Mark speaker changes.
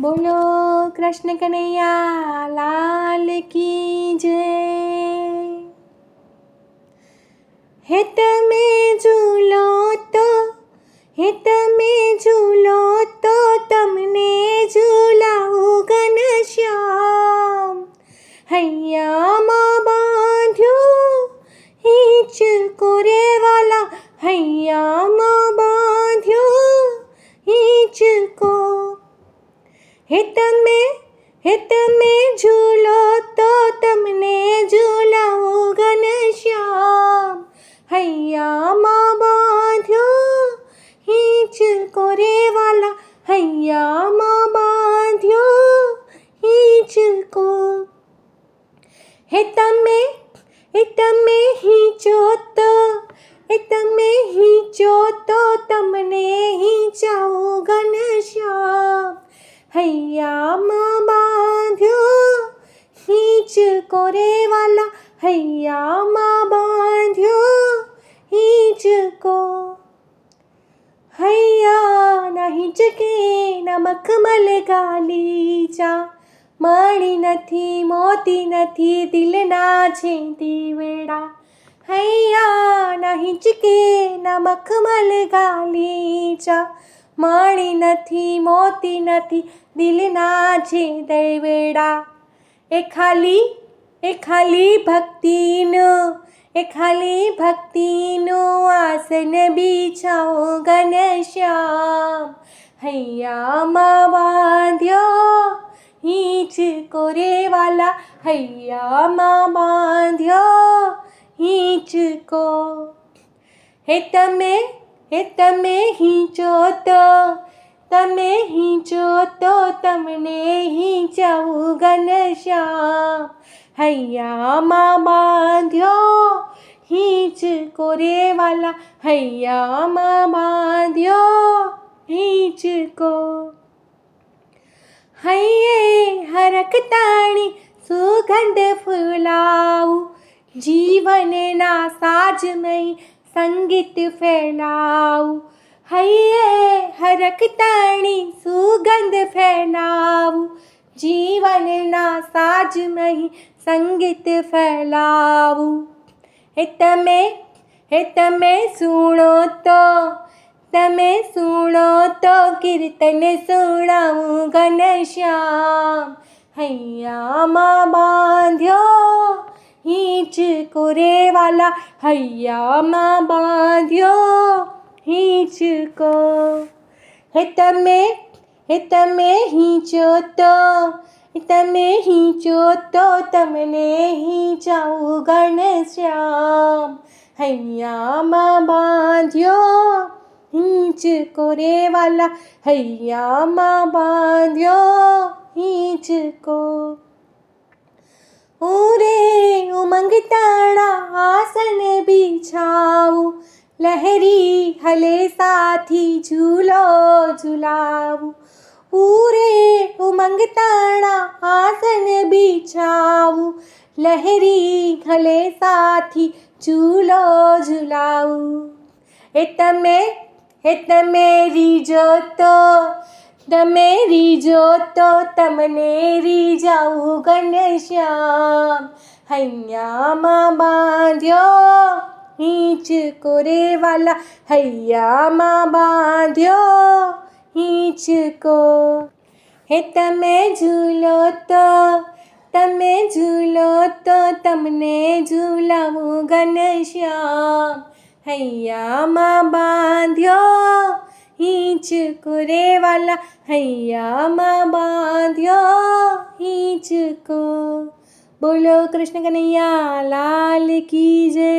Speaker 1: बोलो, कृष्ण कन्हैया, लाल की जय। हित में झूलो तो हित में झूलो तो तमने झूलाऊ श्याम। हैया माँ बांध्यो हिच कोरे वाला, हैया હે તમે હે તમે ઝૂલો તો તમને ઝૂલાવું ઘનશ્યામ હૈયામાં બાંધ્યો હિંચકો રે વાલા હૈયામાં બાંધ્યો હિંચકો હે તમે હે તમે હિંચો તો એ તમે હિંચો તો તમને હિંચાવું હિંચકો રે વાલા હૈયામાં બાંધ્યો હિંચકો હૈયા ના હિંચકે ના મખમલ ગાલીચા મણી નથી મોતી નથી દિલના છે દીવેડા હૈયા ના હિંચકે ના મખમલ ગાલીચા મણી નથી મોતી નથી દિલના છે દૈવેડા એ ખાલી એ ખાલી ભક્તિનું એ ખાલી ભક્તિનું આસન બિછાઓ ઘનશ્યામ હૈયામાં બાંધ્યો હિંચકો રે વાલા હૈયામાં બાંધ્યો હિંચકો હે તમે હે તમે હિંચો તો તમે હિંચો તો તમને હિંચાવું ઘનશ્યામ હૈયામાં બાંધ્યો હિંચકો રે વાલા હૈયામાં બાંધ્યો હિંચકો હૈયે હરકતાણી સુગંધ ફૂલાવું જીવનના સાજમય સંગીત ફેલાવું હૈયે હરકતાણી સુગંધ ફેલાવું. જીવનના સાજમહી સંગીત ફેલાવું. હે તમે હે તમે સુણો તો, તમે સુણો તો કીર્તન સુણાવું ઘનશ્યામ. હૈયામાં બાંધ્યો હિંચ રે વાલા હૈયામાં બાંધ્યો हिच को हित में हित में हिंचो तो हित में हिंचो तो तमने ही जाऊ गण श्याम। हैया मा बांधियो हिंच को रे वाला। हैया बांधियो हिंच को લહેરી હલે સાથી ઝૂલો ઝુલાવું ઉરે ઉમંગ તાળા આસન બિછાવું લહેરી હલે સાથી ઝૂલો ઝુલાવું એ તમે હે તમે રીજો તો તમે રીજો તો તમને રીજાવું ઘનશ્યામ હૈયામાં બાંધ્યો હિંચકો રે વાલા હૈયામાં બાંધ્યો હિંચકો હે તમે ઝૂલો તો તમે ઝૂલો તો તમને ઝૂલાવું ઘનશ્યામ હૈયામાં બાંધ્યો હિંચકો રે વાલા હૈયામાં બાંધ્યો હિંચકો બોલો કૃષ્ણ કનૈયા લાલ કી જય